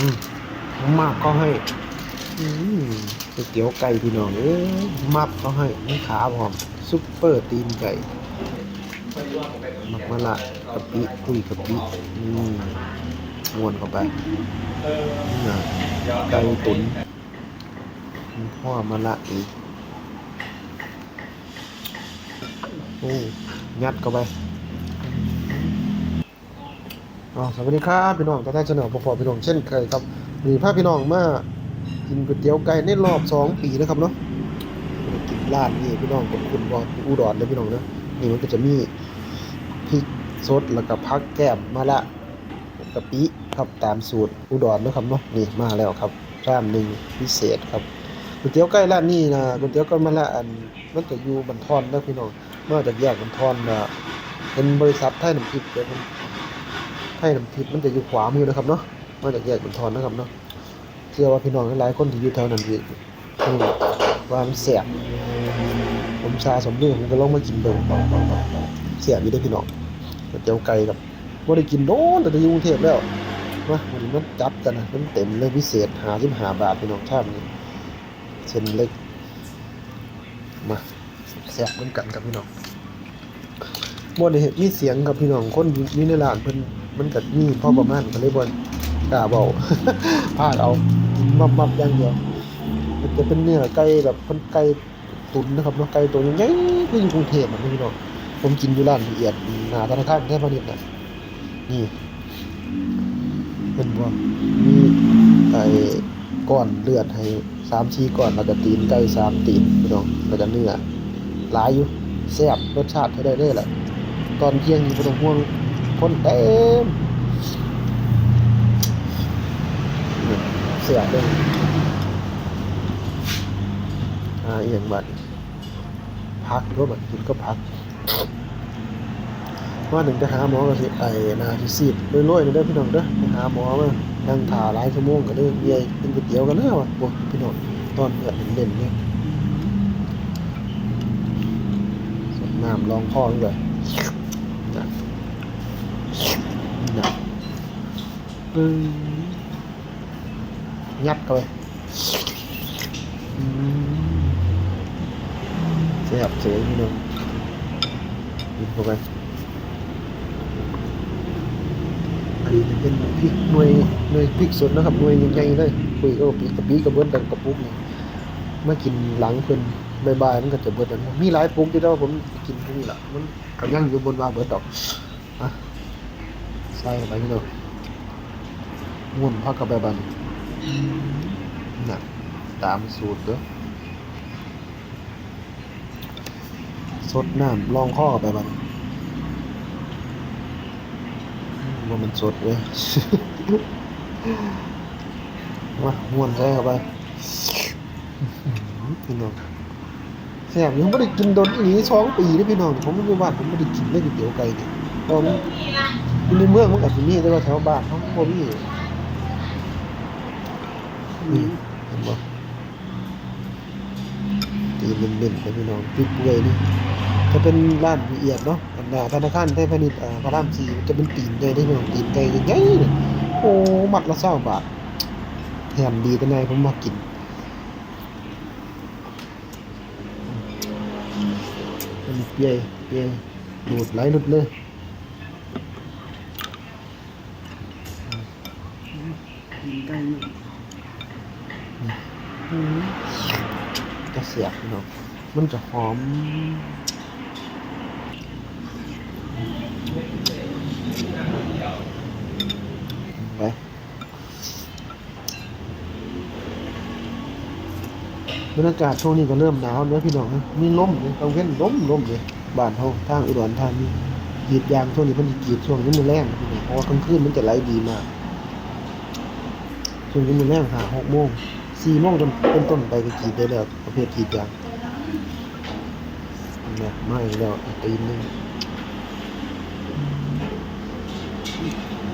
อืมมากก็ให้อืมก๋วยเตี๋ยวไก่พี่น้องเอ้ยมับก็ให้ม่ขาพร้อมซุปเปอร์ตีนไก่มักมะละกะปิคุยกะปิอืมมวนเข้าไปนี่นะไก่ตุ๋นพ่อมะละอีกโอ้ยัดเข้าไป อ๋อสวัสดีครับพี่น้องตาได้เสนอพอๆพี่น้องเช่นเคยครับมีพาพพี่น้องมากินก๋วยเตี๋ยวไก่ในรอบสองปีนะครับเนาะกินร้านนี่พี่น้องกับคุณบอลอุดรเลยพี่น้องเนาะนี่มันก็จะมีพริกสดแล้วก็พักแก้มมาละกะปิครับตามสูตรอุดรนะครับเนาะนี่มาแล้วครับร้านหนึ่งพิเศษครับก๋วยเตี๋ยวไก่ร้านนี้นะก๋วยเตี๋ยวไก่มาละอันมันจะอยู่บันทอนนะพี่น้องเมาจากแยกบันทอนนะเป็นบริษัทไทยน้ำพริกเดี๋ยวมัน ไทยน้ำพริกมันจะอยู่ขวามือนะครับเนาะมาจากแยกบันทอนนะครับเนาะเชื่อว่าพี่น้องหลายคนที่อยู่แถวนั้นพี่ว่ามันแสบผมชาสมเรื่องผมก็ลองมากินเบิ่งแสบอยู่เด้พี่น้องเตี๋ยวไก่กับบ่ได้กินโดนแต่อยู่กรุงเทพแล้วมาวันนี้มันจับกันนะมันเต็มเลยพิเศษ55บาทพี่น้องชามนี้เส้นเล็กมาแซ่บเหมือนกันครับพี่น้องบ่ได้เห็นมีเสียงกับพี่น้องคนอยู่ในร้านเพิ่น มันก็มีพอประมาณก็เลยบ่กล้าเว้าพลาดเอามับๆอย่างเดียวมันจะเป็นเนื้อไก่แบบเพิ่นไก่ตุ๋นนะครับเนาะไก่ตัวใหญ่ๆคืออยู่กรุงเทพอะพี่น้องผมกินอยู่ร้านละเอียดหน้าธนาคารไทยพาณิชย์น่ะนี่เป็นบ่มีไก่ก้อนเลือดให้3-4ก้อนแล้วก็ตีนไก่สามตีนพี่น้องแล้วก็เนื้อหลายอยู่แซ่บรสชาติให้ได้เลยแหละตอนเที่ยงนี่บ่ต้องห่วง คนเต็มเสียเลยอ่าอหย่างบัดพักก็บัดกินก็พักว่าหนึ่งจะหาหมอก็สิไอ้นาที่ซีดรวยๆนี่เด้อพี่น้องเด้อไปหาหมอมานั่งถ่าหลายชั่วโมงก็เลยเมียเป็นก๋วยเตี๋ยวกันเด้อว่ะโอ้พี่น้องตอนเลือดเล่นๆเนี่ยน้ำรองคอลงเลยนะ นะปึ้งยัดเข้าไปอืมแซ่บเฉยพี่น้องกินเข้าไปอันนี้จะเป็นพริกหน่วยหน่วยพริกสดนะครับหน่วยใหญ่ๆเลยคุยก็ปีกกะปิกระเบิดดังกระปุกนี่เมากินหลังเพิ่นบายๆมันก็จะเบิดอันมีหลายปุกที่เราผมกินพวกนี้ล่ะมันก็ยังอยู่บนว่าเบิดดอกอะ ใส่ไปพี่น้องม้วนพักกับแบบนั้นน่ะตามสูตรเด้อสดน้ำลองข้อไปบ้างว่ามันสดเว้ยมาม้วนใส่เข้าไปพี่น้องแซ่บยังไม่ได้กินโดนอีนี้สองปีเลยพี่น้องผมอยู่บ้านผมไม่ได้กินเลยก๋วยเตี๋ยวไก่เนี่ย ตอนอยู่ในเมืองมันกับที่นี่แต่ว่าแถวบ้านเขาบ่มีนี่เห็นบ่ตีเล่นๆไปพี่น้องพริกเปื่อยนี่จะเป็นร้านละเอียดเนาะอันน่ะธนาคารไทยพาณิชย์อ่าพระรามสี่จะเป็นตีนใหญ่ได้พี่น้องตีนไก่ใหญ่ๆเนี่ยโอ้มัดละ20บาทแถมดีแต่นายผมมากินเป็นเปียเปียดูดไหลหลุดเลย อืมจะเสียบพี่น้องมันจะหอมไปบรรยากาศช่วงนี้ก็เริ่มหนาวแล้วพี่น้องนะมีลมเลยตรงเว้นลมลมเลยบ้านเฮาทางอุดรธานีกรีดยางช่วงนี้มันสิกรีดช่วงนี้มันแรงพี่น้องเพราะว่ากลางคืนมันจะไหลดีมากช่วงนี้มันแรงหาหกโมง สี่โมงจนเป็นต้นไปก็กรีดได้แล้วประเภทกรีดยางเนี่ยมาอีกแล้วตีนนึง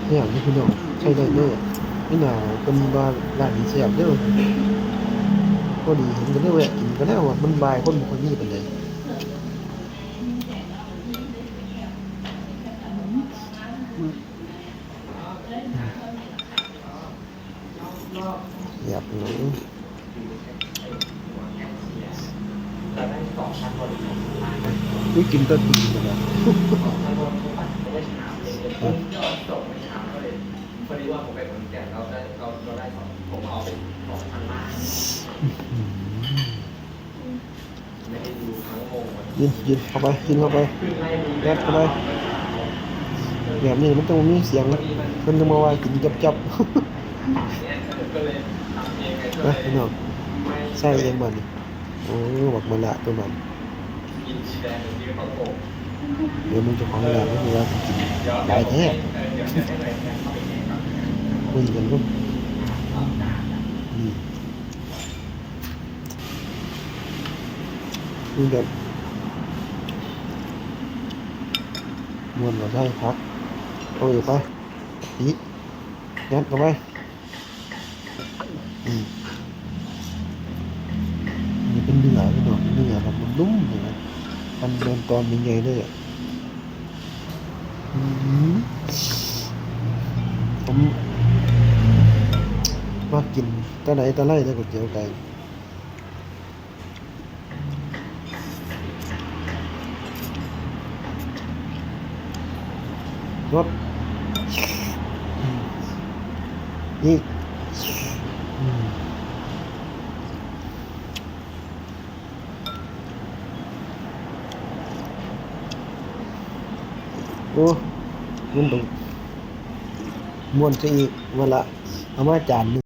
เนี่ยนี่พี่น้องใช่ได้เนี่ยนี่หนาเป็นบาร้านเสียบเด้อก็ดีเห็นกันได้แวะกินกันแล้วว่ามันบายคนบุคคลนี้เป็นไงเลย นไม่ได้ดูทั้งวงมันยินยินเข้าไปยินเข้าไปขึ้นไล่ดูแยกเข้าไปแบบนี้มันต้องมีเสียงมันจะมาว่ากินจับจับ เนี่ยก็เลยทำเองไงก็นะเลยพี่น้องไม่ใส่เองมันนี่โอ้บัก เขาโกง เดี๋ยวมึงจะของอะไรไม่มีว่ากิน เดี๋ยว หลายแท้ เออเดี๋ยวเดี๋ยวให้หน่วยงานเข้าไปเองครับ คุยกันลูกนี่นี่แบบมวนเราใช่พักเอาอยู่ไปอีกยัดเข้าไปอืมนี่เป็นเนื้อพี่น้องเนื้อแบบมันนุ่มเลยนะมันโดนตอนยังไงเลยอ่ะอืมผมมากินตะไหนตะไลแต่ก๋วยเตี๋ยวไก่รสอื โอ้มันต้องม้วนซะอีกวันละเอามาจานหนึง